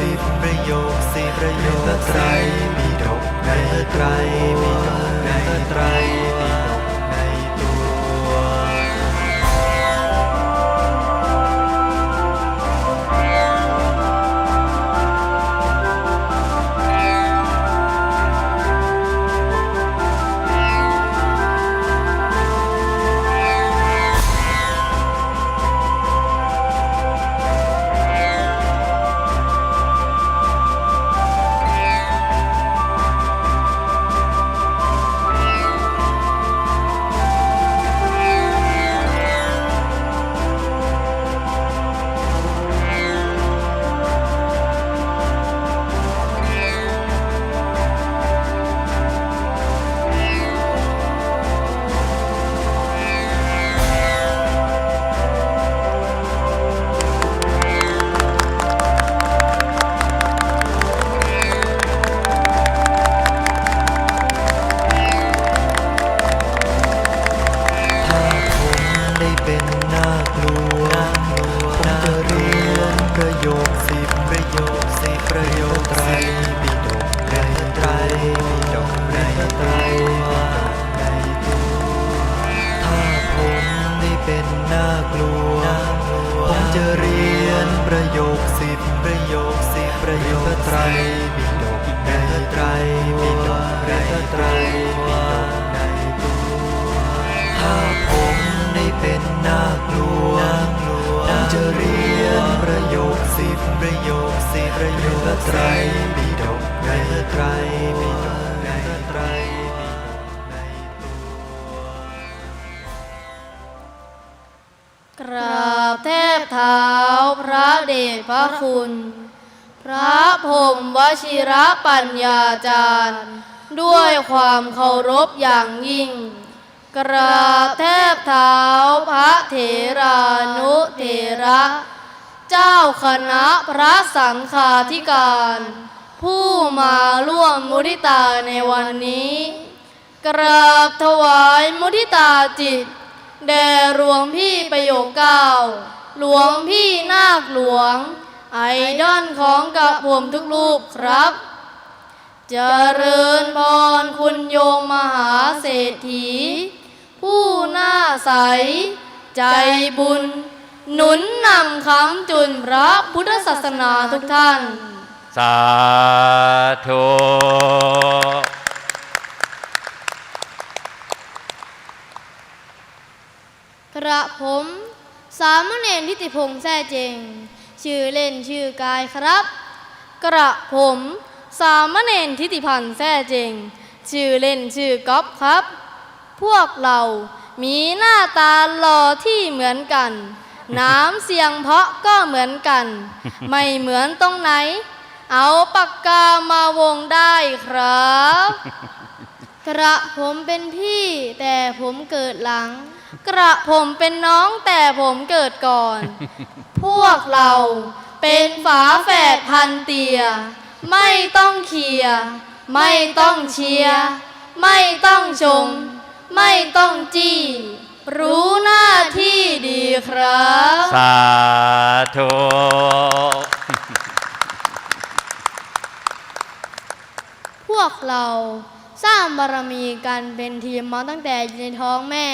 สิบประโยคสิบประโยคไตรมีดกในไตรมี เป็นน่ากลัวผมจะเรียนประโยคสิบประโยคสิบประโยคไตรปิฎกในไตรปิฎกในไตรในตัวถ้าผมได้เป็นน่ากลัวผมจะเรียนประโยคสิบประโยคสิบประโยคไตรปิฎกในไตรปิฎกในไตรปิฎกในตัวถ้าผม เป็นน่ากลัวผมจะเรียนประโยคสิบประโยคสิบประโยคไตรปิฎกในไตรปิฎกในไตรปิฎกในตัวกราบแทบเท้าพระเดชพระคุณ พระพรมวชิระปัญญาจารย์ ด้วยความเคารพอย่างยิ่ง กราบแทบเท้าพระเถรานุเถระ เจ้าคณะพระสังฆาธิการ ผู้มาร่วมมุทิตาในวันนี้ กราบถวายมุทิตาจิต แด่หลวงพี่ประโยคเก้าหลวงพี่นาคหลวง ไอดอลของกับผมทุกรูปครับเจริญพรคุณโยมมหาเศรษฐี ผู้น่าใส ใจบุญ หนุนนำคำจุนพระพุทธศาสนาทุกท่าน สาธุกระผม สามเณรทิติพงษ์แท้เจง ชื่อเล่นชื่อกายครับ กระผม สามเณรทิติพันธ์แท้เจง ชื่อเล่นชื่อก๊อฟครับ พวกเรามีหน้าตาหล่อที่เหมือนกัน น้ำเสียงเพราะก็เหมือนกัน ไม่เหมือนตรงไหน เอาปากกามาวงได้ครับ กระผมเป็นพี่แต่ผมเกิดหลัง กระผมเป็นน้องแต่ผมเกิดก่อน พวกเราเป็นฝาแฝดพันเตีย ไม่ต้องเคลียร์ไม่ต้องเชียร์ไม่ต้องชม ไม่ต้องจี้ รู้หน้าที่ดีครับ สาธุพวกเราสร้างบารมีกันเป็นทีมมาตั้งแต่อยู่ในท้องแม่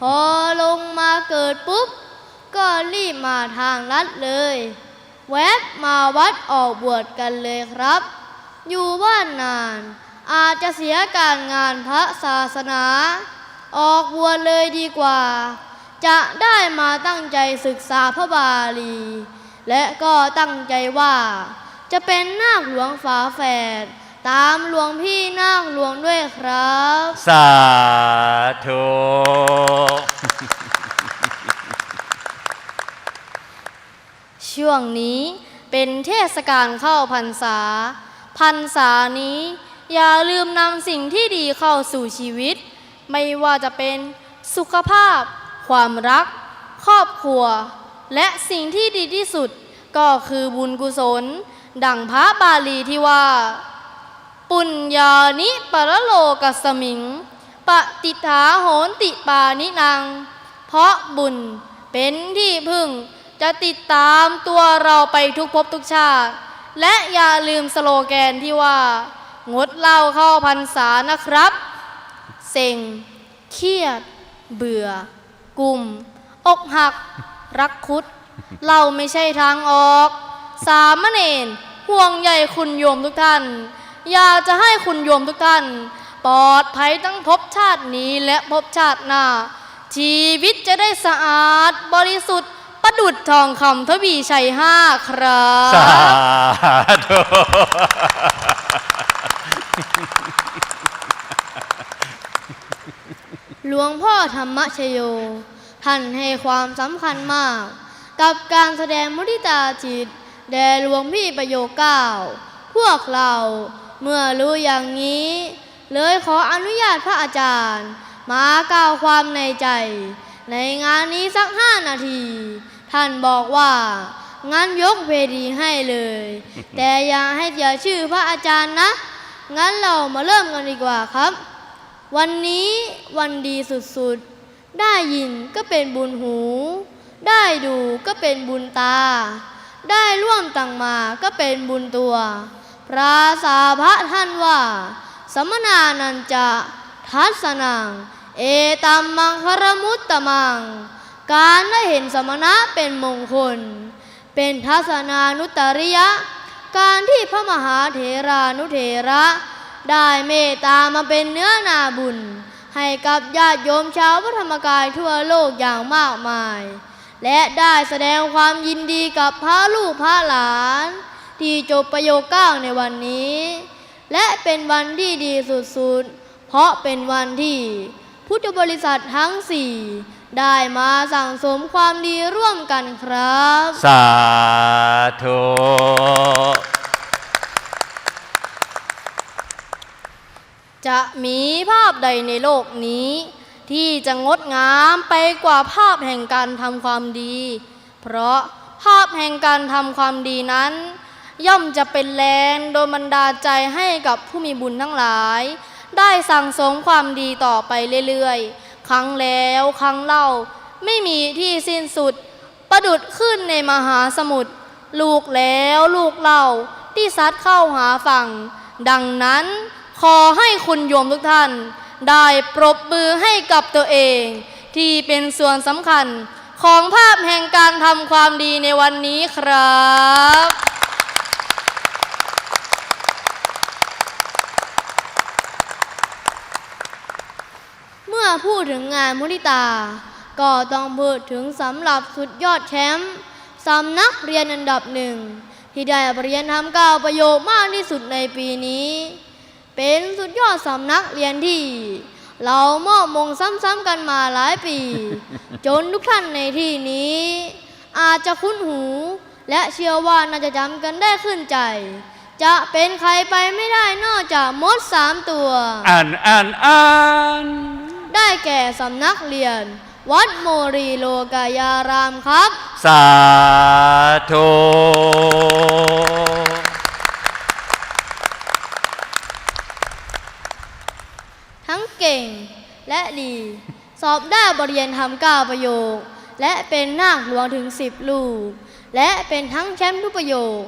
พอลงมาเกิดปุ๊บ ก็รีบมาทางลัดเลย แวบมาวัดออกบวชกันเลยครับ อยู่บ้านนาน อาจจะเสียการงานพระศาสนา ออกบวชเลยดีกว่า จะได้มาตั้งใจศึกษาพระบาลี และก็ตั้งใจว่า จะเป็นนาคหลวงฝาแฝดตามหลวงพี่นาคหลวงด้วยครับ สาธุช่วงนี้เป็นเทศกาลเข้าพรรษา พรรษานี้ อย่าลืมนำสิ่งที่ดีเข้าสู่ชีวิต ไม่ว่าจะเป็นสุขภาพ ความรัก ครอบครัว และสิ่งที่ดีที่สุด ก็คือบุญกุศล ดังพระบาลีที่ว่า ปุญญานิปรโลกัสมิง ปฏิฐาโหนติปานินัง เพราะบุญเป็นที่พึ่งจะติดตามตัวเราไปทุกภพทุกชาติ และอย่าลืมสโลแกนที่ว่า งดเหล้าเข้าพรรษานะครับ เซ็ง เครียด เบื่อ กลุ่ม อกหัก รักคุดเราไม่ใช่ทางออก สามเณรห่วงใยคุณโยมทุกท่าน อยากจะให้คุณโยมทุกท่าน ปลอดภัยทั้งภพชาตินี้และภพชาติหน้า ชีวิตจะได้สะอาดบริสุทธิ์ประดุดทองคำทวีชัยห้าครัสาธุ หลวงพ่อธรรมชโย ท่านให้ความสำคัญมาก กับการแสดงมุทิตาจิต แด่หลวงพี่ประโยคเก้า พวกเราเมื่อรู้อย่างนี้ เลยขออนุญาตพระอาจารย์ มากล่าวความในใจ ในงานนี้สักห้านาที ท่านบอกว่างั้นยกเวทีให้เลย แต่อย่าให้เสียชื่อพระอาจารย์นะ งั้นเรามาเริ่มกันดีกว่าครับ วันนี้วันดีสุดๆ ได้ยินก็เป็นบุญหู ได้ดูก็เป็นบุญตา ได้ร่วมตังมาก็เป็นบุญตัว พระสาพระท่านว่า สมนานันจะทัศนัง เอตัมมังครมุตตมัง การได้เห็นสมณะเป็นมงคล เป็นทัศนานุตริยะ การที่พระมหาเถรานุเถระ ได้เมตตามาเป็นเนื้อนาบุญ ให้กับญาติโยมชาวพระธรรมกายทั่วโลกอย่างมากมาย และได้แสดงความยินดีกับพระลูกพระหลาน ที่จบประโยคเก้าในวันนี้ และเป็นวันที่ดีสุดๆ เพราะเป็นวันที่พุทธบริษัททั้งสี่ ได้มาสั่งสมความดีร่วมกันครับ สาธุจะมีภาพใดในโลกนี้ ที่จะงดงามไปกว่าภาพแห่งการทำความดี เพราะภาพแห่งการทำความดีนั้น ย่อมจะเป็นแรงโดยบันดาลใจให้กับผู้มีบุญทั้งหลาย ได้สั่งสมความดีต่อไปเรื่อยๆ ครั้งแล้วครั้งเล่า ไม่มีที่สิ้นสุด ประดุดขึ้นในมหาสมุทรลูกแล้วลูกเล่าที่ซัดเข้าหาฝั่ง ดังนั้นขอให้คุณโยมทุกท่าน ได้ปรบมือให้กับตัวเอง ที่เป็นส่วนสำคัญของภาพแห่งการทำความดีในวันนี้ครับ เมื่อ พูดถึงงานมุทิตา ก็ต้องพูดถึงสำหรับสุดยอดแชมป์สำนักเรียนอันดับหนึ่ง ที่ได้เรียนทำก้าวประโยคมากที่สุดในปีนี้ เป็นสุดยอดสำนักเรียนที่ เรามอบมงซ้ำๆกันมาหลายปี จนทุกท่านในที่นี้ อาจจะคุ้นหู และเชื่อว่าน่าจะจำกันได้ขึ้นใจจะเป็นใครไปไม่ได้นอกจากมดสามตัว อ่านอ่านอ่าน ได้แก่สำนักเรียน วัดโมรีโลกายารามครับ สาธุทั้งเก่งและดี สอบได้บริเรียนทำเก้าประโยค และเป็นนาคหลวงถึงสิบลูก และเป็นทั้งแชมป์ทุกประโยค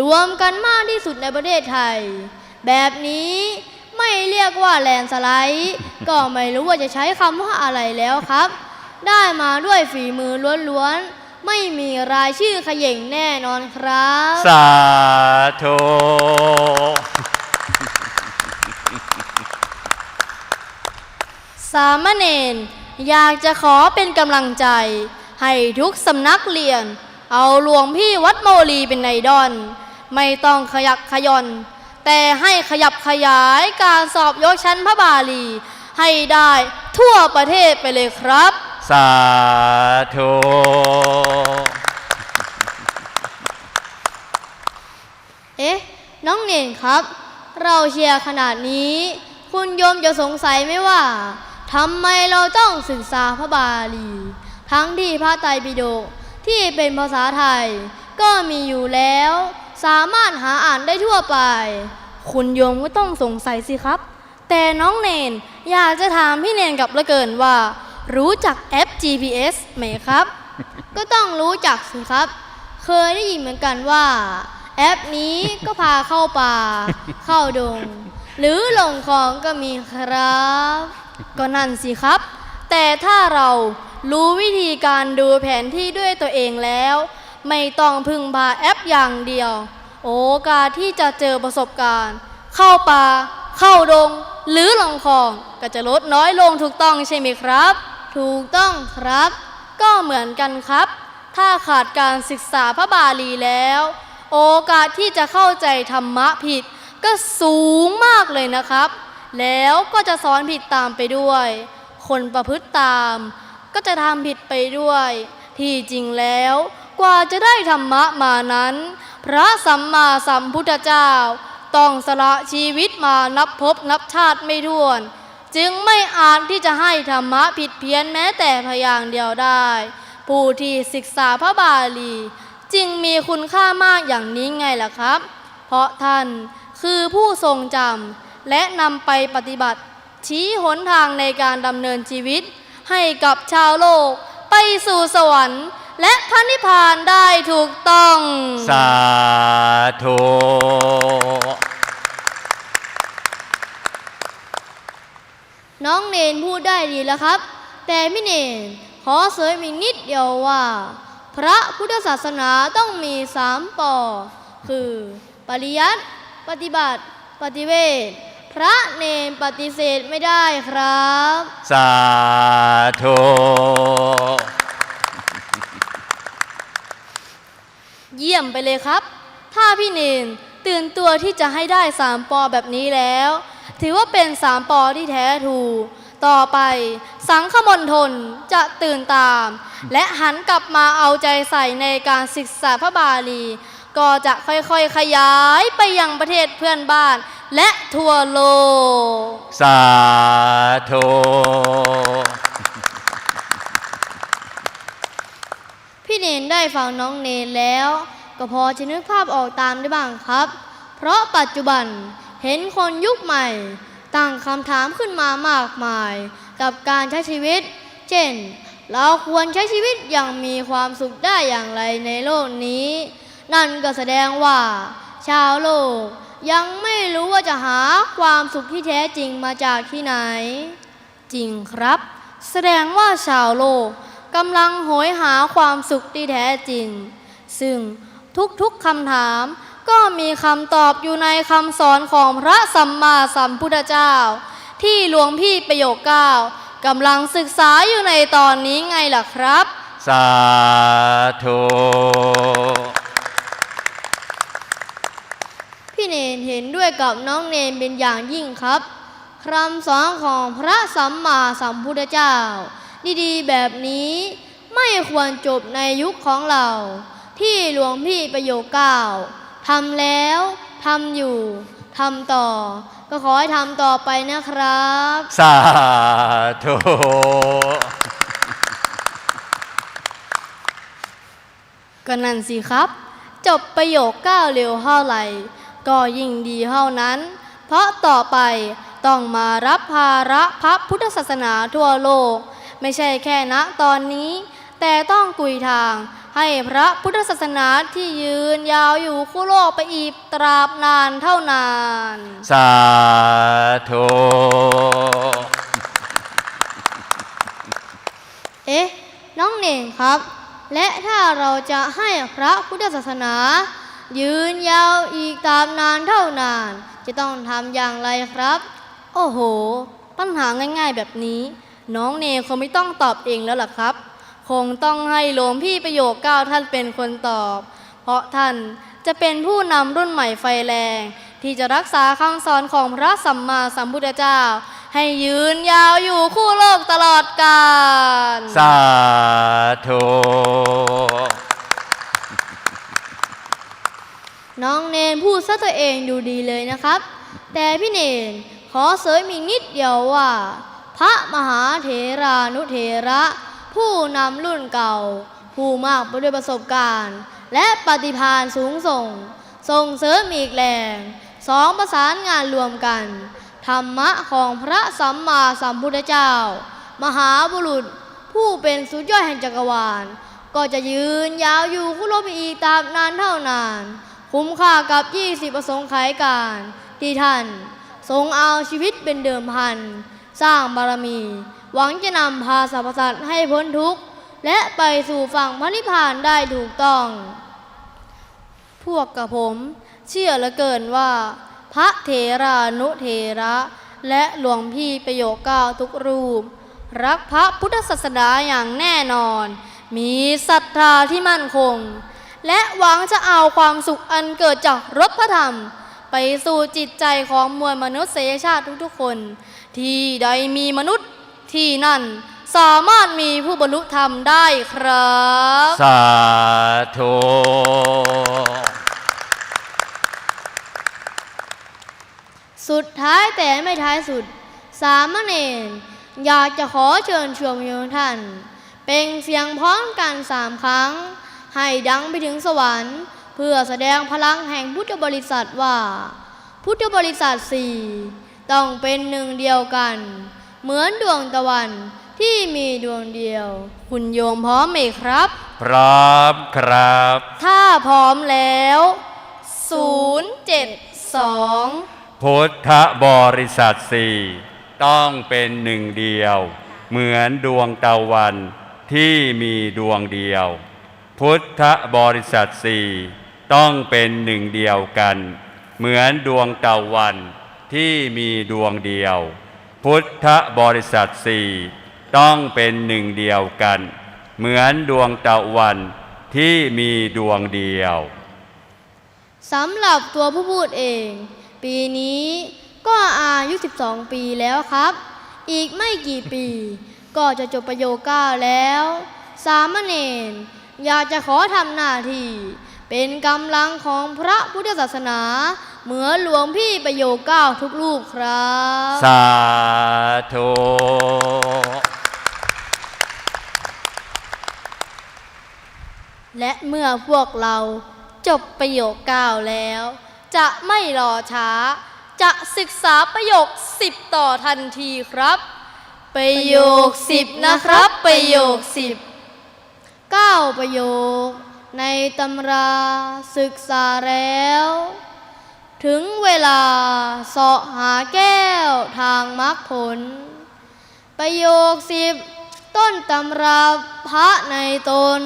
รวมกันมากที่สุดในประเทศไทย แบบนี้ ไม่เรียกว่าแลนด์สไลด์ก็ไม่รู้ว่าจะใช้คำว่าอะไรแล้วครับ ได้มาด้วยฝีมือล้วนๆ ไม่มีรายชื่อเขย่งแน่นอนครับ สาธุสามเณรอยากจะขอเป็นกำลังใจ ให้ทุกสำนักเรียน เอาหลวงพี่วัดโมลีเป็นไอดอลไม่ต้องขยักขยอน แต่ให้ขยับขยายการสอบยกชั้นพระบาลี ให้ได้ทั่วประเทศไปเลยครับ สาธุเอ๊ะ น้องเน่งครับ เราเชียร์ขนาดนี้ คุณโยมจะสงสัยไหมว่าทำไมเราต้องศึกษาพระบาลี ทั้งที่พระไตรปิฎกที่เป็นภาษาไทยก็มีอยู่แล้ว สามารถหาอ่านได้ทั่วไป คุณโยมก็ต้องสงสัยสิครับ แต่น้องเนนอยากจะถามพี่เนนกับเหละเกินว่า รู้จักแอป GPS ไหมครับ ก็ต้องรู้จักสิครับ เคยได้ยินเหมือนกันว่า แอปนี้ก็พาเข้าป่า เข้าดง หรือลงคลองก็มีครับ ก็นั่นสิครับ แต่ถ้าเรารู้วิธีการดูแผนที่ด้วยตัวเองแล้ว ไม่ต้องพึ่งพาแอปอย่างเดียว โอกาสที่จะเจอประสบการณ์ เข้าป่า เข้าดง หรือลงคลอง ก็จะลดน้อยลงถูกต้องใช่ไหมครับ ถูกต้องครับ ก็เหมือนกันครับ ถ้าขาดการศึกษาพระบาลีแล้ว โอกาสที่จะเข้าใจธรรมะผิด ก็สูงมากเลยนะครับ แล้วก็จะสอนผิดตามไปด้วย คนประพฤติตาม ก็จะทำผิดไปด้วย ที่จริงแล้ว กว่าจะได้ธรรมะมานั้น พระสัมมาสัมพุทธเจ้า ต้องสละชีวิตมานับพบนับชาติไม่ถ้วน จึงไม่อาจที่จะให้ธรรมะผิดเพี้ยนแม้แต่พยางค์เดียวได้ ผู้ที่ศึกษาพระบาลี จึงมีคุณค่ามากอย่างนี้ไงล่ะครับ เพราะท่านคือผู้ทรงจำและนำไปปฏิบัติ ชี้หนทางในการดำเนินชีวิต ให้กับชาวโลกไปสู่สวรรค์ และพระนิพพานได้ถูกต้อง สาธุน้องเนนพูดได้ดีแล้วครับ แต่พี่เนนขอเสริมอีกนิดเดียวว่า พระพุทธศาสนาต้องมีสามปอ คือ ปริยัติปฏิบัติปฏิเวทพระเนนปฏิเสธไม่ได้ครับ สาธุ เยี่ยมไปเลยครับ ถ้าพี่เนนตื่นตัวที่จะให้ได้สามปอแบบนี้แล้ว ถือว่าเป็นสามปอที่แท้ถูกต่อไปสังฆมณฑลจะตื่นตาม และหันกลับมาเอาใจใส่ในการศึกษาพระบาลี ก็จะค่อยๆขยายไปยังประเทศเพื่อนบ้าน และทั่วโลก สาธุพี่เนนได้ฟังน้องเนนแล้ว ก็พอจะนึกภาพออกตามได้บ้างครับ เพราะปัจจุบันเห็นคนยุคใหม่ตั้งคำถามขึ้นมามากมาย กับการใช้ชีวิต เช่น เราควรใช้ชีวิตอย่างมีความสุขได้อย่างไรในโลกนี้ นั่นก็แสดงว่า ชาวโลกยังไม่รู้ว่าจะหาความสุขที่แท้จริงมาจากที่ไหน จริงครับ แสดงว่าชาวโลกกำลังโหยหาความสุขที่แท้จริง ซึ่ง ทุกๆคำถาม ก็มีคำตอบอยู่ในคำสอนของพระสัมมาสัมพุทธเจ้า ที่หลวงพี่ประโยคเก้ากำลังศึกษาอยู่ในตอนนี้ไงล่ะครับ สาธุพี่เนนเห็นด้วยกับน้องเนนเป็นอย่างยิ่งครับคำสอนของพระสัมมาสัมพุทธเจ้า ดีๆแบบนี้ไม่ควรจบในยุคของเรา ที่หลวงพี่ประโยคเก้าทำแล้วทำอยู่ทำต่อ ก็ขอให้ทำต่อไปนะครับ สาธุก็นั่นสิครับ จบประโยคเก้าเร็วเท่าไหร่ ก็ยิ่งดีเท่านั้น เพราะต่อไปต้องมารับภาระพระพุทธศาสนาทั่วโลก ไม่ใช่แค่ณตอนนี้ แต่ต้องกุยทาง ให้พระพุทธศาสนาที่ยืนยาวอยู่คู่โลกไปอีกตราบนานเท่านาน สาธุเอ๊ะ น้องเน่งครับ และถ้าเราจะให้พระพุทธศาสนา ยืนยาวอีกตามนานเท่านาน จะต้องทำอย่างไรครับ โอ้โห ปัญหาง่ายๆแบบนี้ น้องเนงคงไม่ต้องตอบเองแล้วล่ะครับ คงต้องให้หลวงพี่ประโยคเก้าท่านเป็นคนตอบ เพราะท่านจะเป็นผู้นำรุ่นใหม่ไฟแรง ที่จะรักษาคำสอนของพระสัมมาสัมพุทธเจ้า ให้ยืนยาวอยู่คู่โลกตลอดกาลสาธุน้องเนนพูดซะตัวเองดูดีเลยนะครับ แต่พี่เนนขอเสริมอีกนิดเดียวว่า พระมหาเถรานุเถระ ผู้นำรุ่นเก่า ผู้มากไปด้วยประสบการณ์ และปฏิภาณสูงส่ง ส่งเสริมอีกแรงสองประสานงานรวมกัน ธรรมะของพระสัมมาสัมพุทธเจ้า มหาบุรุษ ผู้เป็นสุดยอดแห่งจักรวาล ก็จะยืนยาวอยู่คุโรบอีกตามนานเท่านาน คุ้มค่ากับ20ประสงค์ขายการ ที่ท่าน ทรงเอาชีวิตเป็นเดิมพัน สร้างบารมี หวังจะนำพาสรรพสัตว์ให้พ้นทุกข์ และไปสู่ฝั่งพระนิพพานได้ถูกต้อง พวกกับผมเชื่อเหลือเกินว่า พระเถรานุเถระ และหลวงพี่ประโยคเก้าทุกรูป รักพระพุทธศาสนาอย่างแน่นอน มีศรัทธาที่มั่นคง และหวังจะเอาความสุขอันเกิดจากรถพระธรรมไปสู่จิตใจของมวลมนุษยชาติทุกๆคน ที่ใดมีมนุษย์ ที่นั่นสามารถมีผู้บรรลุธรรมได้ครับ สาธุสุดท้ายแต่ไม่ท้ายสุด สามเณรอยากจะขอเชิญชวนโยมท่าน เป็นเสียงพร้อมกันสามครั้ง ให้ดังไปถึงสวรรค์ เพื่อแสดงพลังแห่งพุทธบริษัทว่า พุทธบริษัทสี่ต้องเป็นหนึ่งเดียวกัน เหมือนดวงตะวันที่มีดวงเดียว คุณโยมพร้อมไหมครับ พร้อมครับ ถ้าพร้อมแล้ว 072 พุทธบริษัทสี่ต้องเป็นหนึ่งเดียว เหมือนดวงตะวันที่มีดวงเดียว พุทธบริษัทสี่ต้องเป็นหนึ่งเดียวกัน เหมือนดวงตะวันที่มีดวงเดียว พุทธบริษัทสี่ต้องเป็นหนึ่งเดียวกัน เหมือนดวงตะวันที่มีดวงเดียวสำหรับตัวผู้พูดเอง ปีนี้ก็อายุ 12 ปีแล้วครับ อีกไม่กี่ปี ก็จะจบประโยคเก้าแล้ว สามเณรอยากจะขอทำหน้าที่ เป็นกำลังของพระพุทธศาสนา เหมือนหลวงพี่ประโยคเก้าทุกรูปครับ สาธุและเมื่อพวกเราจบประโยคเก้าแล้ว จะไม่รอช้า จะศึกษาประโยคสิบต่อทันทีครับ ประโยคสิบนะครับ ประโยคสิบเก้าประโยค ในตำราศึกษาแล้ว ถึงเวลาเสาะหาแก้วทางมรรคผล ประโยคสิบต้นตำราพระในตน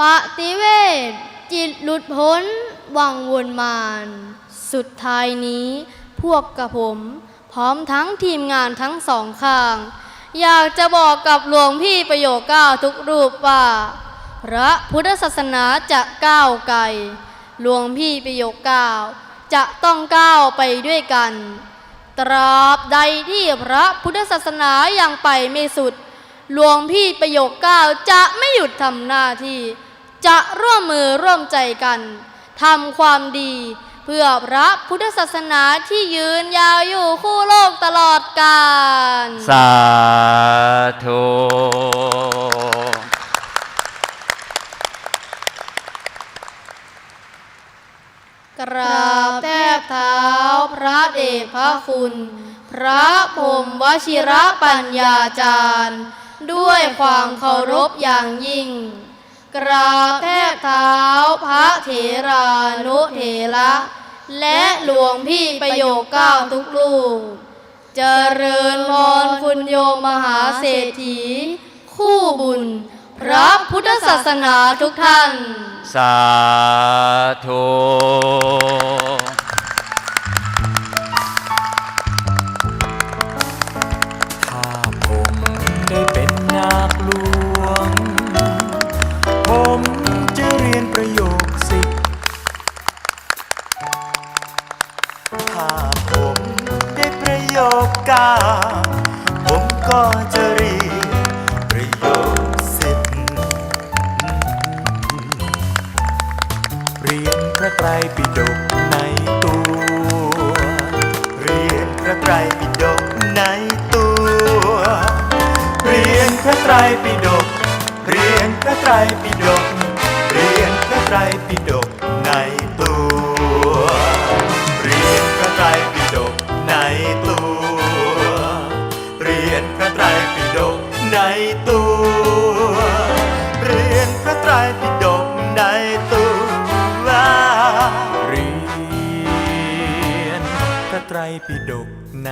ปฏิเวทจิตหลุดพ้นวังวนมาน สุดท้ายนี้พวกกับผม พร้อมทั้งทีมงานทั้งสองข้าง อยากจะบอกกับหลวงพี่ประโยคเก้าทุกรูปว่า พระพุทธศาสนาจะก้าวไกลหลวงพี่ประโยคเก้า จะต้องก้าวไปด้วยกัน ตราบใดที่พระพุทธศาสนายังไปไม่สุด หลวงพี่ประโยคเก้าจะไม่หยุดทำหน้าที่ จะร่วมมือร่วมใจกันทำความดี เพื่อพระพุทธศาสนาที่ยืนยาวอยู่คู่โลกตลอดกาล สาธุ กราบแทบเท้าพระเดชพระคุณ พระพรมวชิระปัญญาจารย์ ด้วยความเคารพอย่างยิ่ง กราบแทบเท้าพระเถรานุเถระ และหลวงพี่ประโยคเก้าทุกลูก เจริญพรคุณโยมมหาเศรษฐี คู่บุญ ระพุทธศาสนาทุกท่าน สาธุถ้าผมได้เป็นนาคหลวง ผมจะเรียนประโยคสิบถ้าผมได้ประโยคเก้า รียนพระไตรปิฎกในตัว เรียนพระไตรปิฎกในตัว เรียนพระไตรปิฎก เรียนพระไตรปิฎก เรียนพระไตรปิฎกในตัว เรียนพระไตรปิฎกในตัว เรียนพระไตรปิฎกใน ปิฎกใน